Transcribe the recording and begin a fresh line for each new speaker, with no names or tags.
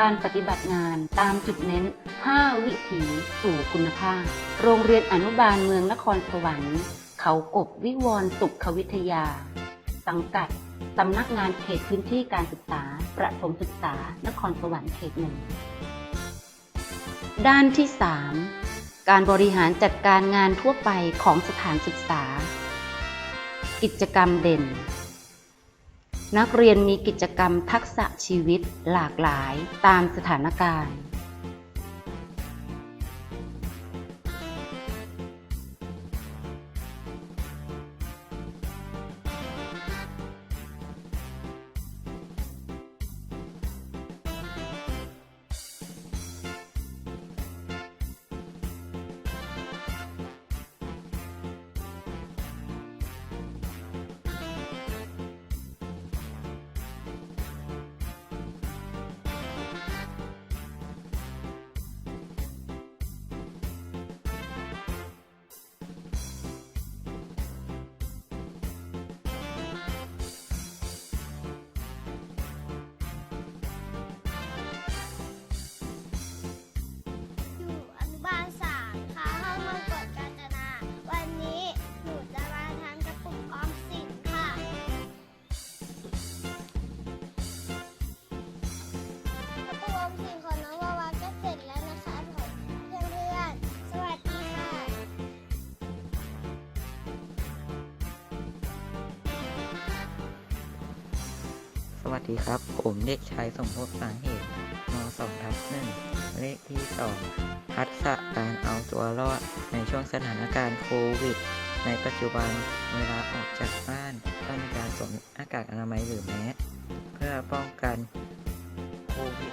การปฏิบัติงานตามจุดเน้น 5 วิถีสู่คุณภาพ โรงเรียนอนุบาลเมืองนครสวรรค์ เขากบวิวรสุขวิทยา สังกัดสำนักงานเขตพื้นที่การศึกษา ประถมศึกษา นครสวรรค์เขตหนึ่ง ด้านที่ 3 การบริหารจัดการงานทั่วไปของสถานศึกษา กิจกรรมเด่น นักเรียนมีกิจกรรมทักษะชีวิตหลากหลายตามสถานการณ์
วัสดีครับ ผมเด็กชายสมภพสังเหตุม2ทับ1เลขที่2ทักษะการเอาตัวรอดในช่วงสถานการณ์โควิด ในปัจจุบันเวลาออกจากบ้านต้องมีการสวมหน้ากากอนามัยหรือแมสเพื่อป้องกันโควิด